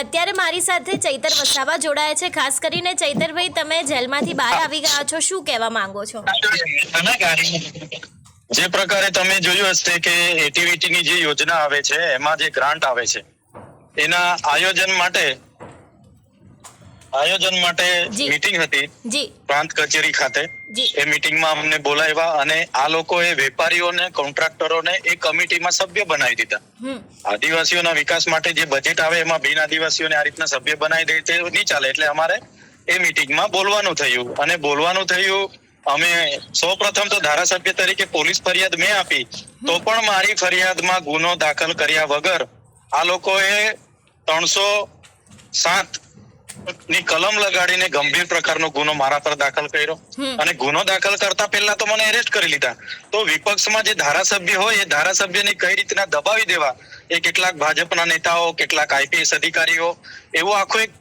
અત્યારે મારી સાથે ચૈતર વસાવા જોડાયા છે. ખાસ કરીને ચૈતરભાઈ, તમે જેલમાંથી બહાર આવી ગયા છો. શું કહેવા માંગો છો? જે પ્રકારે તમે જોયું હશે કે એટીવીટી ની જે યોજના આવે છે, એમાં જે ગ્રાન્ટ આવે છે, એના આયોજન માટે આયોજન માટે. મીટિંગ હતી. પ્રાંત કચેરી ખાતે. એ મીટિંગમાં અમને બોલાવ્યા અને આ લોકોએ વેપારીઓને કોન્ટ્રાક્ટરોને એ કમિટીમાં સભ્ય બનાવી દીધા. આદિવાસીઓના વિકાસ માટે જે બજેટ આવે એમાં બિન આદિવાસીઓને આ રીતના સભ્ય બનાવી દે તે નહીં ચાલે. એટલે અમારે એ મીટિંગમાં બોલવાનું થયું. અને બોલવાનું થયું અમે સૌ પ્રથમ તો ધારાસભ્ય તરીકે પોલીસ ફરિયાદ મેં આપી. તો પણ મારી ફરિયાદમાં ગુનો દાખલ કર્યા વગર આ લોકોએ ત્રણસો સાત ની કલમ લગાડીને ગંભીર પ્રકારનો ગુનો મારા પર દાખલ કર્યો. અને ગુનો દાખલ કરતા પહેલા તો મને એરેસ્ટ કરી લીધા. તો વિપક્ષમાં જે ધારાસભ્ય હોય એ ધારાસભ્યને કઈ રીતના દબાવી દેવા? એ કેટલાક ભાજપના નેતાઓ કેટલાક આઈપીએસ અધિકારીઓ એવો આખો એક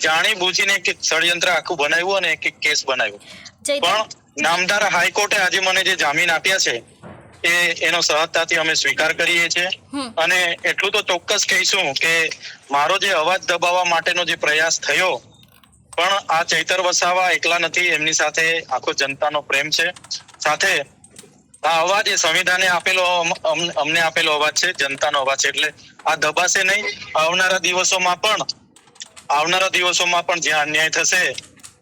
જાણી બુજીને કે ષડયંત્ર આખું બનાવ્યું અને એક કેસ બનાવ્યો. પણ નામદાર હાઈકોર્ટે આજે મને જે જામીન આપ્યા છે એ એનો સહજતાથી અમે સ્વીકાર કરીએ છીએ. અને એટલું તો ચોક્કસ કહીશું કે મારો જે અવાજ દબાવવા માટેનો જે પ્રયાસ થયો પણ આ ચૈતર વસાવા એકલા નથી એમની સાથે આખો જનતાનો પ્રેમ છે. સાથે આ અવાજ એ સંવિધાને આપેલો અમ- અમ- અમને આપેલો અવાજ છે જનતાનો અવાજ છે. એટલે આ દબાશે નહીં આવનારા દિવસોમાં પણ આવનારા દિવસોમાં પણ જ્યાં અન્યાય થશે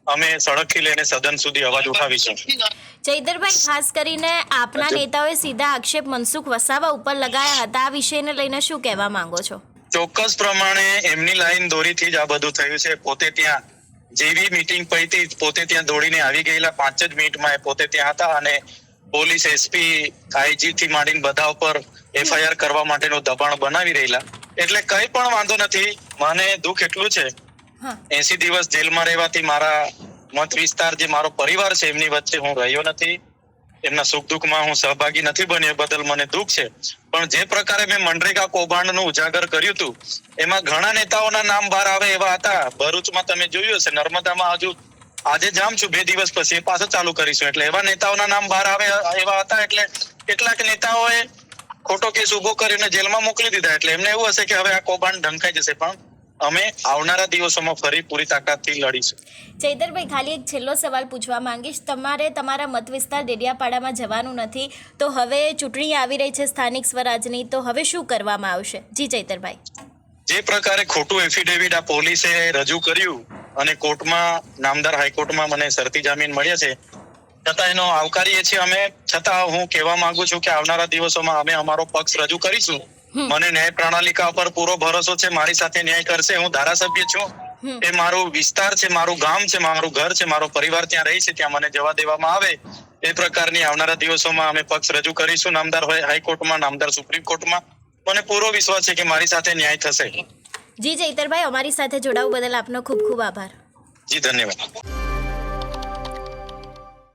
અમે સડકથી લઈને સદન સુધી અવાજ ઉઠાવીશું. ચૈતરભાઈ ખાસ કરીને આપના. નેતાઓએ સીધા આક્ષેપ મનસુખ વસાવા ઉપર લગાયા હતા. આ વિષયને લઈને શું કહેવા માંગો છો? ચોક્કસ પ્રમાણે એમની લાઈન દોરીથી જ આ બધું થયું છે. પોતે ત્યાં જેવી મીટિંગ પૈતી પોતે ત્યાં દોડીને આવી ગયેલા. પાંચ જ મિનિટમાં એ પોતે ત્યાં હતા અને પોલીસ એસપી આઈજી થી માંડીને બધા ઉપર એફઆઈઆર કરવા માટેનું દબાણ બનાવી રહેલા. એટલે કઈ પણ વાંધો નથી. મને દુઃખ એટલું છે એસી દિવસ જેલમાં રહેવાથી મારા મત વિસ્તાર જે મારો પરિવાર છે, એમની વચ્ચે હું રહ્યો નથી. એમના સુખ દુઃખમાં હું સહભાગી નથી બન્યો બદલ મને દુઃખ છે. પણ જે પ્રકારે મેં મનરેગા કૌભાંડનું ઉજાગર કર્યું હતું, એમાં ઘણા નેતાઓના નામ બહાર આવે એવા હતા. ભરૂચમાં તમે જોયું હશે, નર્મદામાં હજુ આજે જામ છું, બે દિવસ પછી પાછું ચાલુ કરીશું. એટલે એવા નેતાઓના નામ બહાર આવે એવા હતા, એટલે કેટલાક નેતાઓએ ખોટો કેસ ઊભો કરીને જેલમાં મોકલી દીધા. એટલે એમને એવું હશે કે હવે આ કૌભાંડ ઢંકાઈ જશે. પણ અમે આવનારા દિવસોમાં ફરી પૂરી તાકાતથી લડીશું. ચૈતરભાઈ ખાલી એક છેલ્લો સવાલ પૂછવા માંગીશ. તમારે તમારા મત વિસ્તાર ડેડિયાપાડામાં જવાનું નથી તો હવે ચૂંટણી આવી રહી છે સ્થાનિક સ્વરાજની તો હવે શું કરવામાં આવશે? જી ચૈતરભાઈ. જે પ્રકારે ખોટું એફિડેવિટ આ પોલીસે રજૂ કર્યું અને કોર્ટમાં નામદાર હાઈકોર્ટમાં મને શરતી જામીન મળ્યા છે છતાં એનો આવકારીએ છીએ અમે. છતાં હું કહેવા માંગુ છું કે આવનારા દિવસોમાં અમે અમારો પક્ષ રજૂ કરીશું. મને ન્યાય પ્રણાલિકા પર પૂરો ભરોસો છે મારી સાથે ન્યાય કરશે હું ધારાસભ્ય છું. એ મારો વિસ્તાર છે મારું ગામ છે મારું ઘર છે મારો પરિવાર ત્યાં રહી છે ત્યાં મને જવા દેવામાં આવે. એ પ્રકારની આવનારા દિવસોમાં અમે પક્ષ રજૂ કરીશું નામદાર હોય હાઈકોર્ટમાં નામદાર સુપ્રીમ કોર્ટમાં. મને પૂરો વિશ્વાસ છે કે મારી સાથે ન્યાય થશે. જી જયતરભાઈ અમારી સાથે જોડાવ બદલ આપનો ખૂબ ખૂબ આભાર. જી ધન્યવાદ.